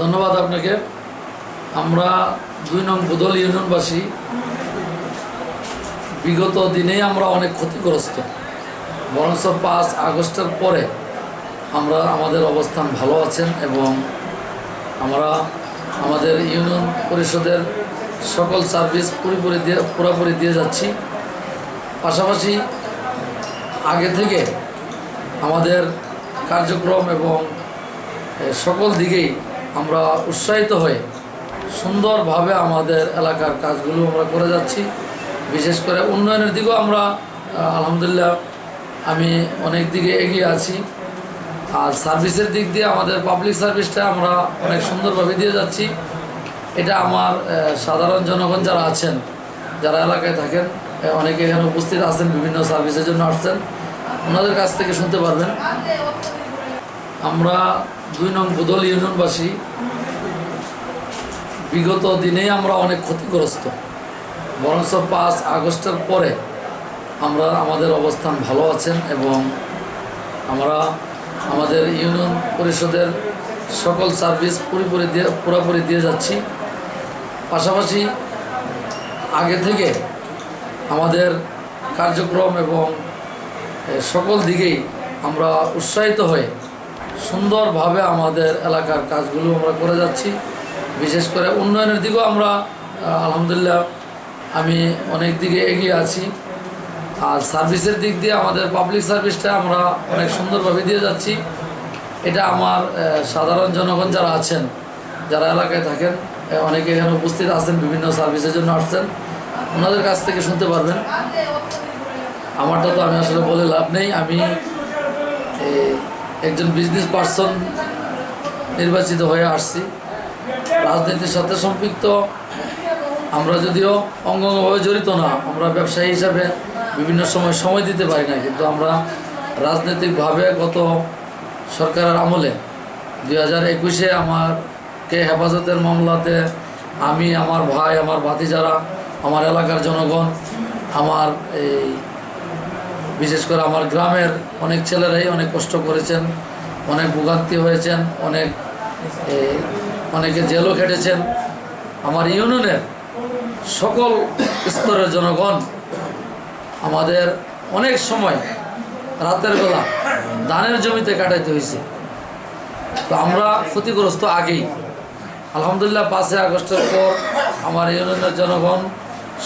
ধন্যবাদ আপনাকে। আমরা দুই নং বুদল ইউনিয়নবাসী বিগত দিনেই আমরা অনেক ক্ষতিগ্রস্ত। বরঞ্চ পাঁচ আগস্টের পরে আমরা আমাদের অবস্থান ভালো আছেন এবং আমরা আমাদের ইউনিয়ন পরিষদের সকল সার্ভিস পুরোপুরি দিয়ে পুরোপুরি দিয়ে যাচ্ছি। পাশাপাশি আগে থেকে আমাদের কার্যক্রম এবং সকল দিকেই আমরা উৎসাহিত হয়ে সুন্দরভাবে আমাদের এলাকার কাজগুলো আমরা করে যাচ্ছি। বিশেষ করে উন্নয়নের দিকেও আমরা আলহামদুলিল্লাহ আমি অনেক দিকে এগিয়ে আছি। আর সার্ভিসের দিক দিয়ে আমাদের পাবলিক সার্ভিসটা আমরা অনেক সুন্দরভাবে দিয়ে যাচ্ছি। এটা আমার সাধারণ জনগণ যারা আছেন, যারা এলাকায় থাকেন অনেকে এখানে উপস্থিত আছেন, বিভিন্ন সার্ভিসের জন্য আসছেন, ওনাদের কাছ থেকে শুনতে পারবেন। আমরা দুই নং বুদল ইউনিয়নবাসী বিগত দিনেই আমরা অনেক ক্ষতিগ্রস্ত। বরঞ্চ পাঁচ আগস্টের পরে আমরা আমাদের অবস্থান ভালো আছেন এবং আমরা আমাদের ইউনিয়ন পরিষদের সকল সার্ভিস পুরোপুরি দিয়ে পুরোপুরি দিয়ে যাচ্ছি। পাশাপাশি আগে থেকে আমাদের কার্যক্রম এবং সকল দিকেই আমরা উৎসাহিত হয়ে সুন্দরভাবে আমাদের এলাকার কাজগুলো আমরা করে যাচ্ছি। বিশেষ করে উন্নয়নের দিকেও আমরা আলহামদুলিল্লাহ আমি অনেক দিকে এগিয়ে আছি। আর সার্ভিসের দিক দিয়ে আমাদের পাবলিক সার্ভিসটা আমরা অনেক সুন্দরভাবে দিয়ে যাচ্ছি। এটা আমার সাধারণ জনগণ যারা আছেন, যারা এলাকায় থাকেন অনেকে এখানে উপস্থিত আছেন, বিভিন্ন সার্ভিসের জন্য আসছেন, ওনাদের কাছ থেকে শুনতে পারবেন। আমারটা তো আমি আসলে বলে লাভ নেই। আমি একজন বিজনেস পার্সন নির্বাচিত হয়ে আসছি। রাজনীতির সাথে সম্পৃক্ত। আমরা যদিও অঙ্গভাবে জড়িত না, আমরা ব্যবসায়ী হিসাবে বিভিন্ন সময় সময় দিতে পারি না কিন্তু আমরা রাজনৈতিকভাবে গত সরকারের আমলে দুই হাজার একুশে আমারকে হেফাজতের মামলাতে আমি, আমার ভাই, আমার ভাতিজারা, আমার এলাকার জনগণ, আমার এই বিশেষ করে আমার গ্রামের অনেক ছেলেরাই অনেক কষ্ট করেছেন, অনেক ভোগান্তি হয়েছেন, অনেক অনেকে জেলও খেটেছেন। আমার ইউনিয়নের সকল স্তরের জনগণ আমাদের অনেক সময় রাতের বেলা ধানের জমিতে কাটাইতে হয়েছে। তো আমরা ক্ষতিগ্রস্ত আগেই। আলহামদুলিল্লাহ পাঁচই আগস্টের পর আমার ইউনিয়নের জনগণ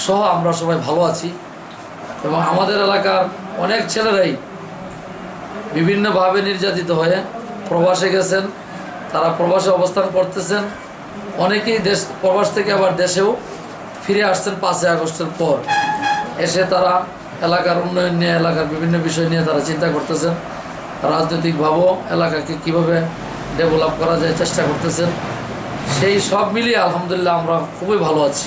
সহ আমরা সবাই ভালো আছি। এবং আমাদের এলাকার অনেক ছেলেরাই বিভিন্নভাবে নির্যাতিত হয়ে প্রবাসে গেছেন, তারা প্রবাসে অবস্থান করতেছেন। অনেকেই দেশ, প্রবাস থেকে আবার দেশেও ফিরে আসছেন পাঁচই আগস্টের পর। এসে তারা এলাকার উন্নয়ন নিয়ে, এলাকার বিভিন্ন বিষয় নিয়ে তারা চিন্তা করতেছেন। রাজনৈতিকভাবেও এলাকাকে কীভাবে ডেভেলপ করা যায় চেষ্টা করতেছেন। সেই সব মিলিয়ে আলহামদুলিল্লাহ আমরা খুবই ভালো আছি।